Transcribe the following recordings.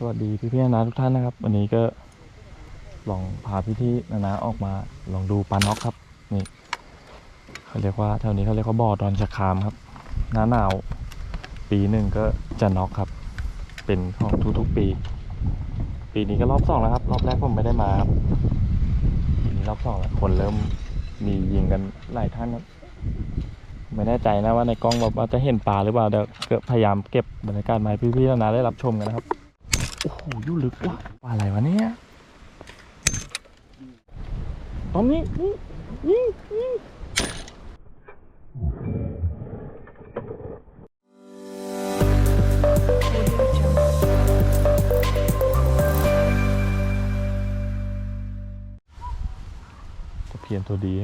สวัสดีพี่พี่ๆนานาทุกท่านนะครับ วันนี้ก็ลองพาพี่ที่นานาออกมาลองดูปลาน็อกครับ นี่เขาเรียกว่าแถวนี้เขาเรียกว่าบ่อดอนชะครามครับหน้าหนาวปีหนึ่งก็จะน็อกครับ เป็นของทุกๆปี ปีนี้ก็รอบสองแล้วครับ รอบแรกผมไม่ได้มาครับปีนี้รอบสองแล้วคนเริ่มมียิงกันหลายท่านครับไม่แน่ใจนะว่าในกล้องแบบว่าจะเห็นปลาหรือเปล่าเดี๋ยวก็พยายามเก็บบรรยากาศมาให้พี่ๆนานาได้รับชมกันนะครับ อ้โหยุ่ลึกว่ะปลาอะไรวะเนี่ยตอนนี้นี่นี่นี่เพียนตัวดี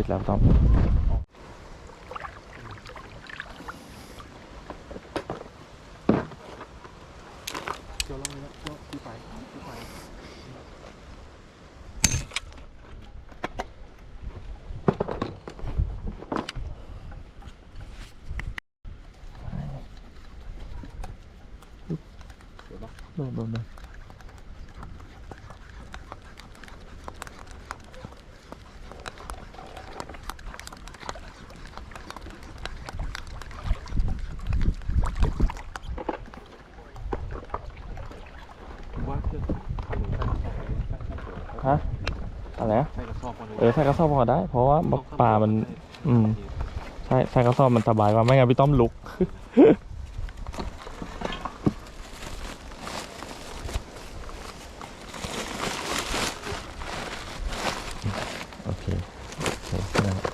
để làm Südlaufbahn. Đúng, đúng, đúng. สอบก่อนเลยเออใส่กระสอบพอได้ เพราะว่าปลามัน อืมใช่ใส่กระสอบมันสบายกว่าไม่งั้นพี่ต้อมลุกโอเคโอเคนั่นแหละ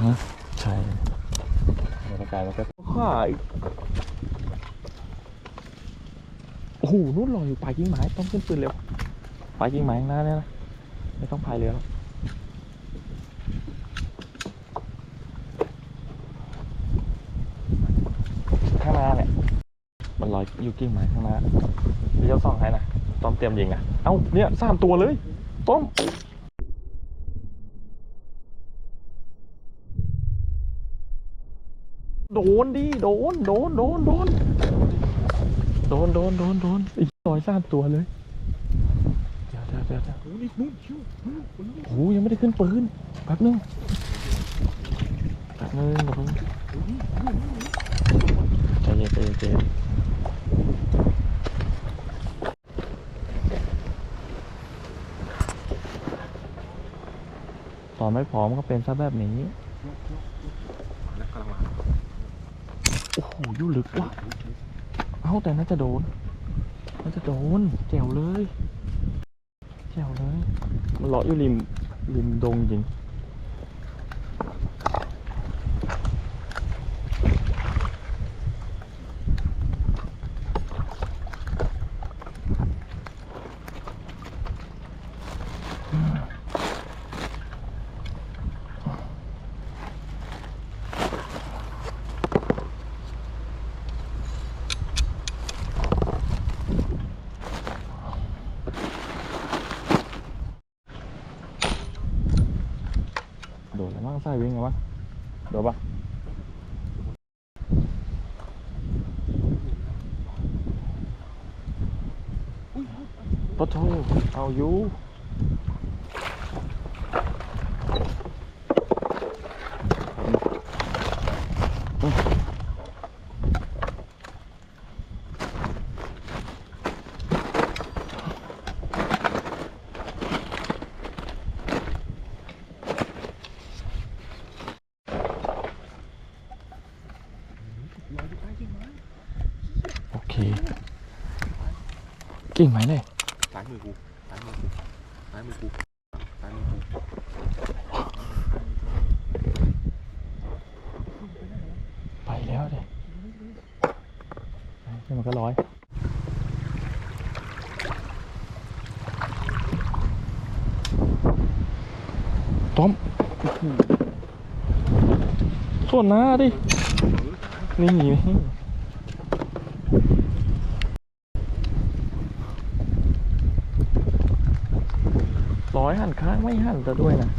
ฮะใช่บรรยากาศมันก็ข้าอีกโอ้โหนู่นลอยอยู่ปลายกิ่งไม้ต้องขึ้นปืนเร็วปลายกิ่งไม้ข้างหน้าเนี่ยนะไม่ต้องพายเรือหรอกข้างหน้าเนี่ยมันลอยอยู่กิ่งไม้ข้างหน้าพี่เจ้าส่องให้นะต้อมเตรียมยิงนะเอ้าเนี่ยสามตัวเลยต้อมโดนดิโดนโดนโดนโดน ดนโดนโดนโดนอีกร้อยสามตัวเลย เดี๋ยวเดี๋ยวเดี๋ยวเดี๋ยวโอ้นี่นู่นชิวโอ้ยังไม่ได้ขึ้นปืนแป๊บนึงแป๊บนึงแป๊บนึงใจเย็นใจเย็นใจเย็นตอนไม่พร้อมก็เป็นซะแบบนี้โอ้โหยุ่ลึกว่ะาแต่น่าจะโดน น่าจะโดนแจ๋วเลยแจ๋วเลย มันเลาะอยู่ริมริมดงจริง 사이 위인가 봐 넣어봐 버터 아유 กิ่งไหมเลยซ้ายมือกูซ้ายมือกูซ้ายมือกูซ้ายมือกูไปแล้วเด็นี่มันก็ร้อยต้อมส่วนหน้าดิ นี่นี่ อยหันข้างไม่หันจะด้วยนะ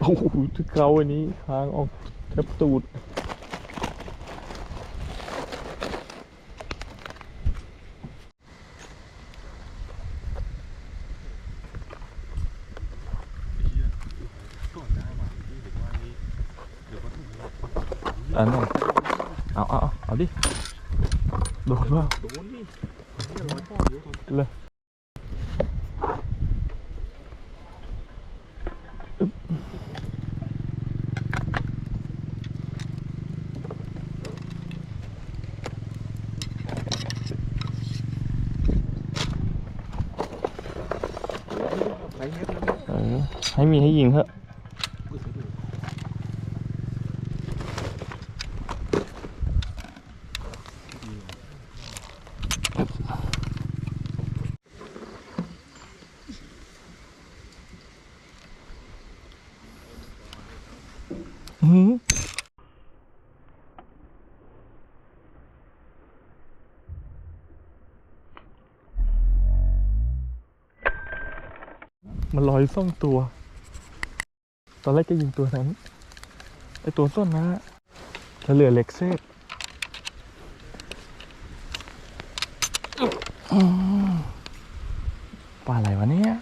โอ้โหเกาอันนี้ค้างออกแทบตูด ก่อนได้ว่ะพี่เห็นว่านี่เดี๋ยวก็ถึงแล้ว อันนั้นเอาเอาเอาเอาดิ โดนว่าโดนนี่เรียร้อยพ่อเดี๋ยวก่อนเลยอึ๊บเออ ให้มีให้ยิงเถอะ หืมมันลอยซ่องตัว ตอนแรกก็ยิงตัวนั้นไอตัวส้นนะจะเหลือเล็กเซฟอืมปลาอะไรวะเนี่ย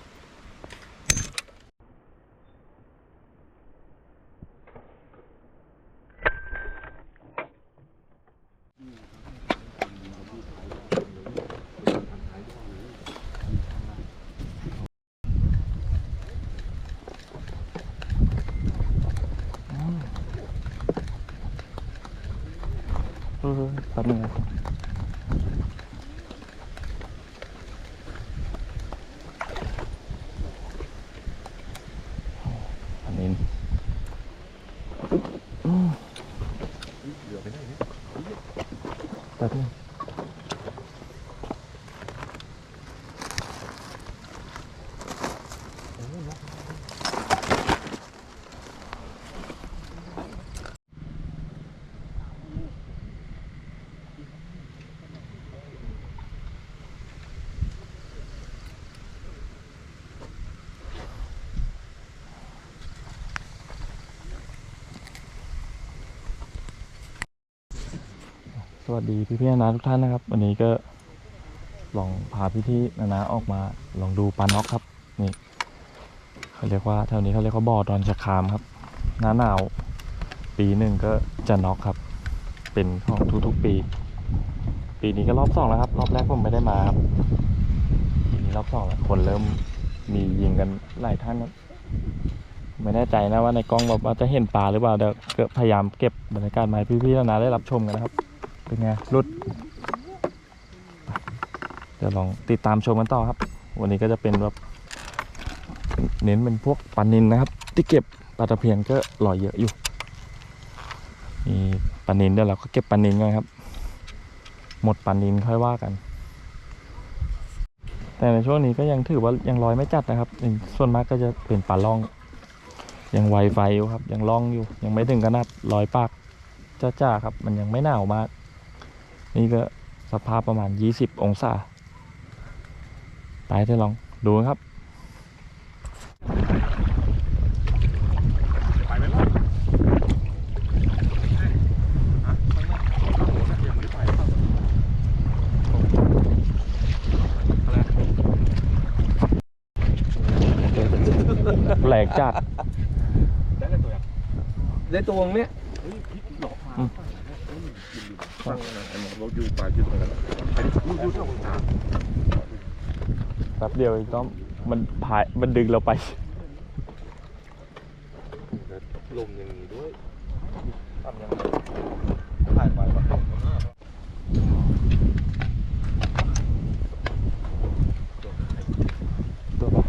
เอ อแป๊บนึงนะอันนี้อืม เหลือไปได้เนี่ย แป๊บนึง สวัสดีพี่พี่ๆนานาทุกท่านนะครับ วันนี้ก็ลองพาพี่ที่นานาออกมาลองดูปลาน็อกครับ นี่เขาเรียกว่าแถวนี้เขาเรียกว่าบ่อดอนชะครามครับหน้าหนาวปีหนึ่งก็จะน็อกครับ เป็นของทุกๆปี ปีนี้ก็รอบสองแล้วครับ รอบแรกผมไม่ได้มาครับปีนี้รอบสองแล้วคนเริ่มมียิงกันหลายท่านครับไม่แน่ใจนะว่าในกล้องแบบว่าจะเห็นปลาหรือเปล่าเดี๋ยวพยายามเก็บบรรยากาศมาให้พี่ๆนานาได้รับชมกันนะครับ เป็นไงรุด เดี๋ยวลองติดตามชมกันต่อครับ วันนี้ก็จะเป็นแบบเน้นเป็นพวกปลานินนะครับ ที่เก็บปลาตะเพียนก็ลอยเยอะอยู่มีปลานินเดี๋ยวเราก็เก็บปลานินกันครับ หมดปลานินค่อยว่ากัน แต่ในช่วงนี้ก็ยังถือว่ายังลอยไม่จัดนะครับส่วนมากก็จะเป็นปลาล่อง ยังไวไฟอยู่ครับ ยังล่องอยู่ ยังไม่ถึงขนาดลอยปากจ้าๆครับ มันยังไม่หนาวมาก นี่ก็สภาพประมาณ 20 องศา ไปเถอะลองดูครับไปไหมล่ะฮะไปไหมโอ้โหน่าจะยังไม่ได้ไปครับอะไรแหลกจัด ได้เลยตัวยังได้ตัวงเนี้ยเฮ้ยพี่หลอกมา อืมฟังนะไอ้หมอรถอยู่ป่าอยู่ตรงนั้นไปดิดูดูเท่าไหร่แป๊บเดียวอีกต้อมมันพายมันดึงเราไป แล้วลมอย่างนี้ด้วยทำยังไงถ่ายไปแบบลมก็น่า ตัวปะ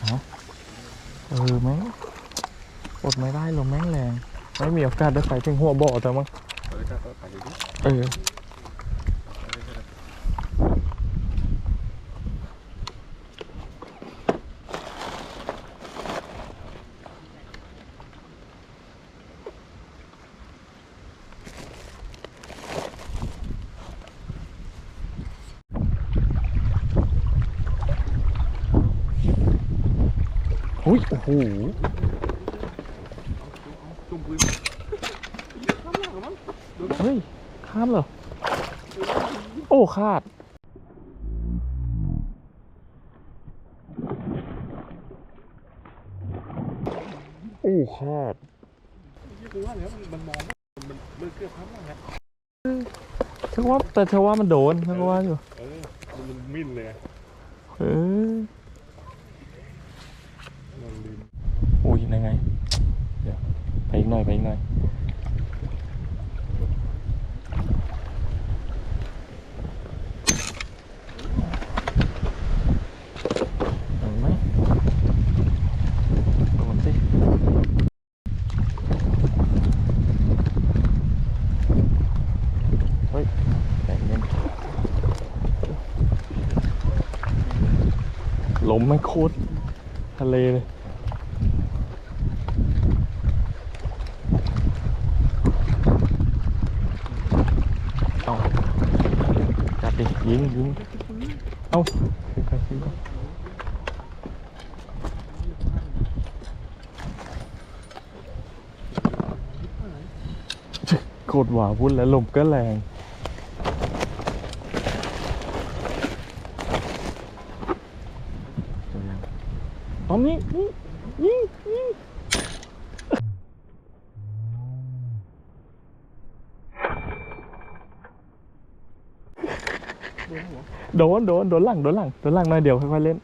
เอาเออแม่งอดไม่ได้ลมแม่งแรง ไมีโอกาสได้ไปถึงหัวบ่อแต่มั้งเอออุ้ยโอ้โห เฮ้ย ข้ามเหรอ โอ้คาด โอ้คาดยี่กูว่าแล้วมันมันมองไม่มันมันเกือบพับแล้วนะฉันว่าแต่เธอว่ามันโดนฉันก็ว่าอยู่ เออ มันมันมิ่นเลยอะเออมันลืมอุ้ยยังไง เดี๋ยว ไปอีกหน่อย ไปอีกหน่อย เห็นไหมโดนสิเฮ้ยใจเย็นล มไม่โคตรทะเลเลยเอาจัดดิยิงยิงเอาโคตรหวาพุ่นแล้วลมก็แรง อนนี้นี่ยิงยิงโดนโดนโดนหลังโดนหลังโดนหลังหน่อยเดี๋ยวค่อยๆเล่น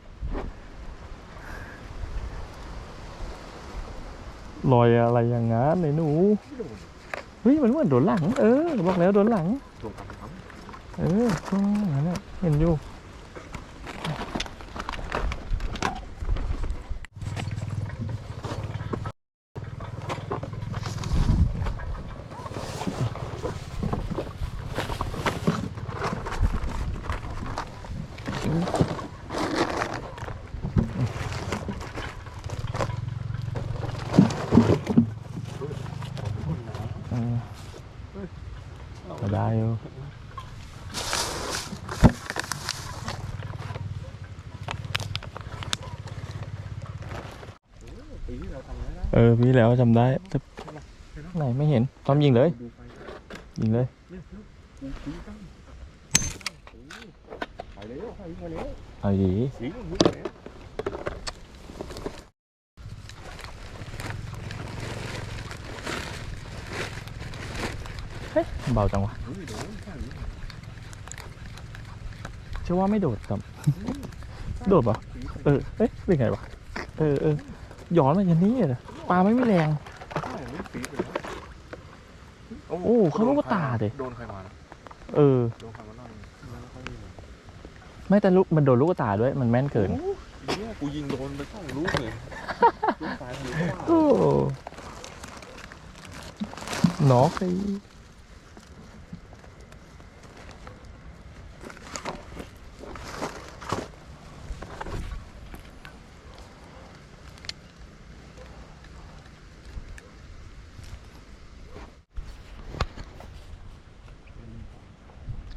ลอยอะไรอย่างงั้นไอ้หนูเฮ้ยมันเหมือนโดนหลัง เออบอกแล้วโดนหลัง เออช่วงนั้นเห็นอยู่ เออก็ได้อยู่ปีที่เราทำได้แเอาดียิงมึงแล้วเฮ้ยเบาจังวะเฮ้ยโดนข้างนี้เชื่อว่าไม่โดดครับ โดดปะเออเอ๊ะเป็นไงวะเออเออย้อนมาอย่างนี้เลยปลาไม่มีแรงข้างนี้ปีไปแล้วโอ้เขาลูกตาดิโดนใครมานะเออ โดนใครมาหน่อยนั่นแล้วก็ยิงเลย ไม่แต่ลูกมันโดนลูกตาด้วยมันแม่นเกินโอ้ยเนี่ยกูยิงโดนไปสองลูกเลยลูกซ้ายทะลุขวาโอ้น็อกไอ้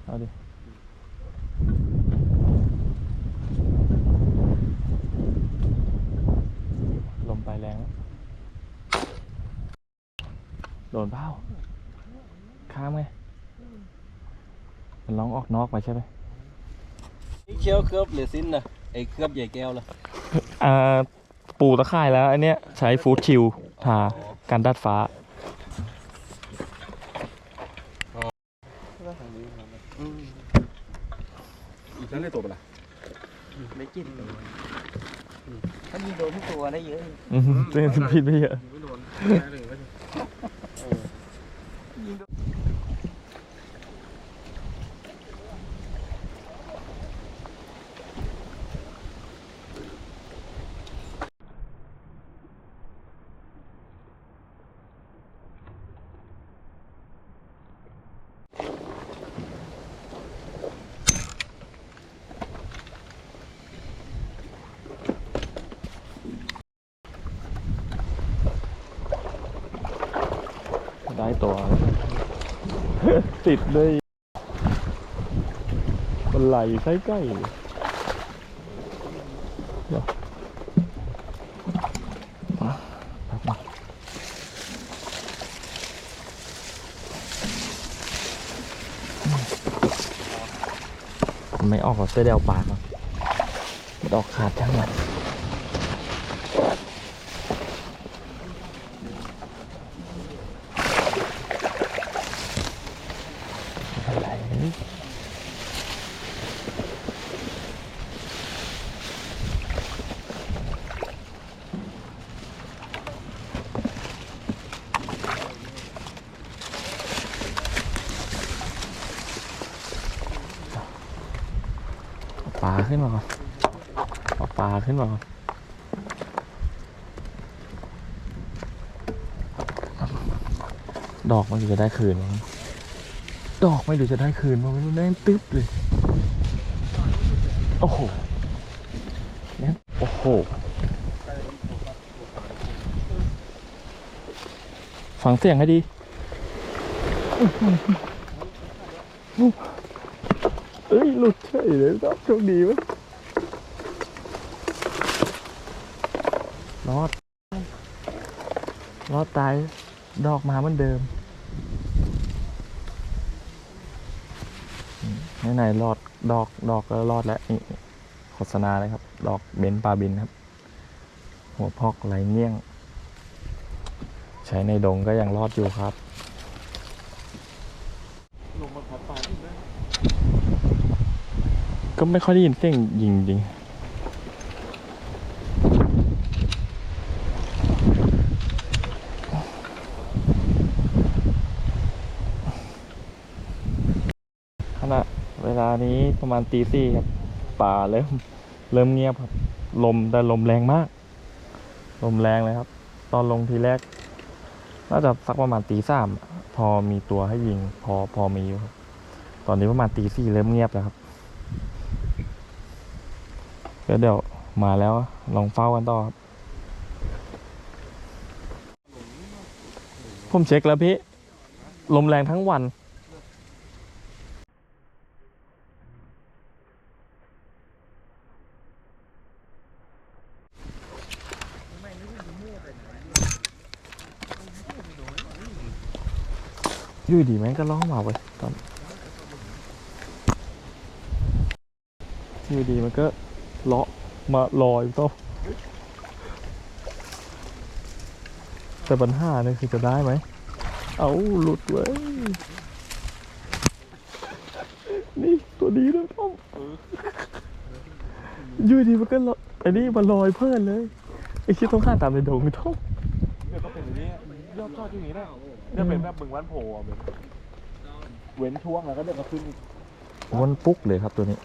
เอาดิ ลมไปแรงแล้วโด นเป้าข้ามไง มันร้องออกนอกไปใช่ไหมนี่เคี้ยวเคลือบเหลือสิ้นนะไอ้เคลือบใหญ่แก้วละอ่าปูตะข่ายแล้ว อันเนี้ยใช้ฟูดชิลทาการดัดฟ้าอีกนั้นได้ตัวเปล่าไม่กินถ้ามีโดนทุกตัวได้เยอะอืมเล่นพิษไม่เยอะ Thank you. ติดเลยมันไหลใกล้ใกล้ไม่ออกหรอเสื้อเดวปากมันออกขาดจังเลย ปลาขึ้นมาก่อนเอาปลาขึ้นมาก่อนดอกมันจะได้คืนมั้งดอกไม่รู้จะได้คืนมั้งไม่รู้แน่นตึ๊บเลย โอ้โหแน่โอ้โห ฟังเสียงให้ดี เอ้ย หลุด เฉยเลยครับโชคดีไหมรอดรอดตาย ดอกมาเหมือนเดิมไหนไหนๆรอดดอกดอกก็รอดแล้วนี่โฆษณาเลยครับ ดอกเบนปลาบินครับ หัวพอกไหลเงี้ยง ใช้ในดงก็ยังรอดอยู่ครับ ลงมาพัดปลาที่นั่น ก็ไม่ค่อยได้ยินเสียงยิงจริงขณะเวลานี้ประมาณตีสี่ครับ ป่าเริ่มเริ่มเงียบครับ ลมแต่ลมแรงมาก ลมแรงเลยครับ ตอนลงทีแรก น่าจะสักประมาณตีสามพอมีตัวให้ยิง พอพอมีอยู่ครับ ตอนนี้ประมาณตีสี่เริ่มเงียบแล้วครับ เดี๋ยวเดี๋ยวมาแล้วลองเฝ้ากันต่อครับผมเช็คแล้วพี่ ลมแรงทั้งวันยู่ดีแม่งก็ร้องมาเว้ยตอนอยู่ดีมันก็ เลาะมาลอยต้มแต่ปัญหาเนี่ยคือจะได้ไหม เอาหลุดเว้ย นี่ตัวดีด้วยต้มอยู่ดีมันก็ลอยไอ้นี่มันลอยเพื่อนเลย ไอ้คิดต้องฆ่าตามในดงต้มเนี่ยต้องเป็นอย่างนี้ยอดชอดอย่างนี้นะเนี่ยเป็นแบบมึงวันโผล่อะเป็นเว้นช่วงแล้วก็เดี๋ยวก็ขึ้นอีกวนปุ๊กเลยครับตัวนี้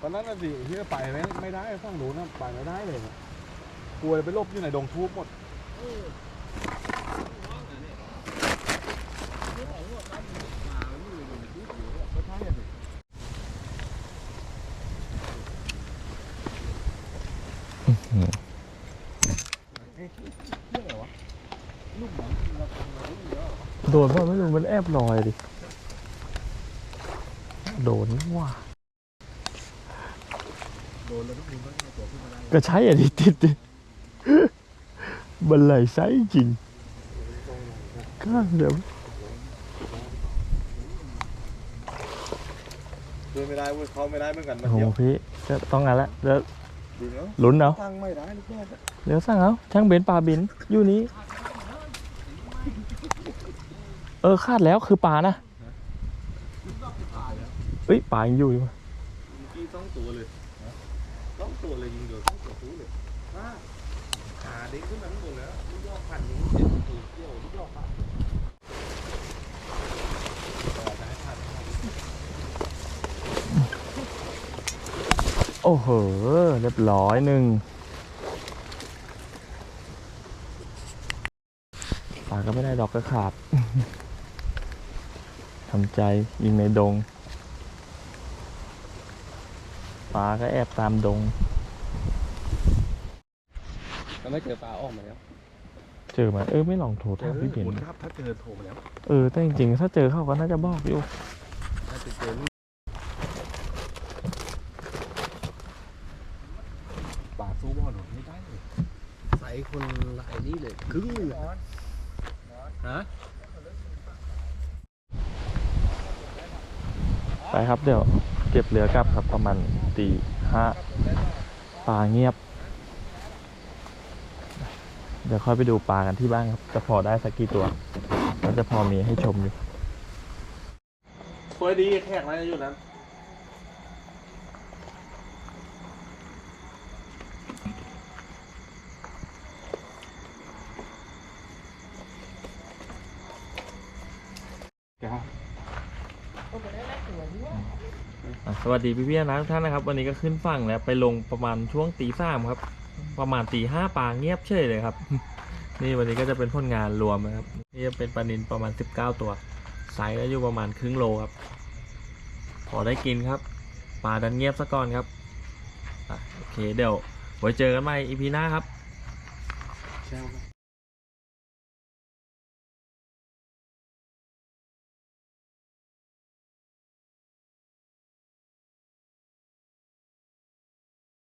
ตอนนั้นน่ะสิที่ไปไม่ไม่ได้ฝั่งนู้นนะไปไม่ได้เลยนะกลัวไปหลบอยู่ในดงทูบหมดโดนว่าไม่รู้มันแอบลอยดิ โดนว่าโดนแล้วต้องมึงต้องเอาตัวขึ้นมาได้ก็ใช้อันนี้ติดดิบันไหลไซส์จริงข้างเดี๋ยวช่วยไม่ได้เว้ยเขาไม่ได้เหมือนกันโอ้โหพี่ก็ต้องงั้นละแล้วดีเนาะลุ้นเอาตั้งไม่ได้ลูกแม่เดี๋ยวสั่งเอาช่างเบนปลาบินอยู่นี้ เออคาดแล้วคือปลานะ เอ้ยปลายังอยู่อยู่เมื่อกี้ต้องตัวเลยต้องตัวเลยยิงเดียวต้องตัวตู้เลยขาเด็กขึ้นมาข้างบนแล้วลูกยอดพันนี้เจ็ดตัวเที่ยวลูกยอดพันโอ้โห เรียบร้อยหนึ่งปลาก็ไม่ได้ดอกก็ขาดทำใจยิงในดง ปลาก็แอบตามดงก็ไม่เจอปลาออกมาแล้วเจอมาเออไม่ลองโทรถามพี่เบนครับถ้าเจอโทรมาแล้วเออแต่จริงๆถ้าเจอเขาก็น่าจะบอกอยู่ถ้าจะเจอนี่ป่าสู้บ่อหนุนไม่ได้เลยใส่คนหลายนี่เลยครึ่งหนึ่งฮะไปครับเดี๋ยวเก็บเรือกลับครับประมาณตีห้าปลาเงียบ เดี๋ยวค่อยไปดูปลากันที่บ้านครับ จะพอได้สักกี่ตัวก็จะพอมีให้ชมอยู่สวยดีแขกอะไรอยู่นั้น สวัสดีพี่พี่นะทุกท่านนะครับ วันนี้ก็ขึ้นฝั่งแล้วไปลงประมาณช่วงตีสามครับ ประมาณตีห้าปลาเงียบเฉยเลยครับ นี่วันนี้ก็จะเป็นผลงานรวมนะครับนี่จะเป็นปลานินประมาณสิบเก้าตัวไซส์ก็อยู่ประมาณครึ่งโลครับ พอได้กินครับปลาดันเงียบซะก่อนครับอโอเคเดี๋ยวไว้เจอกันใหม่อีพีหน้าครับ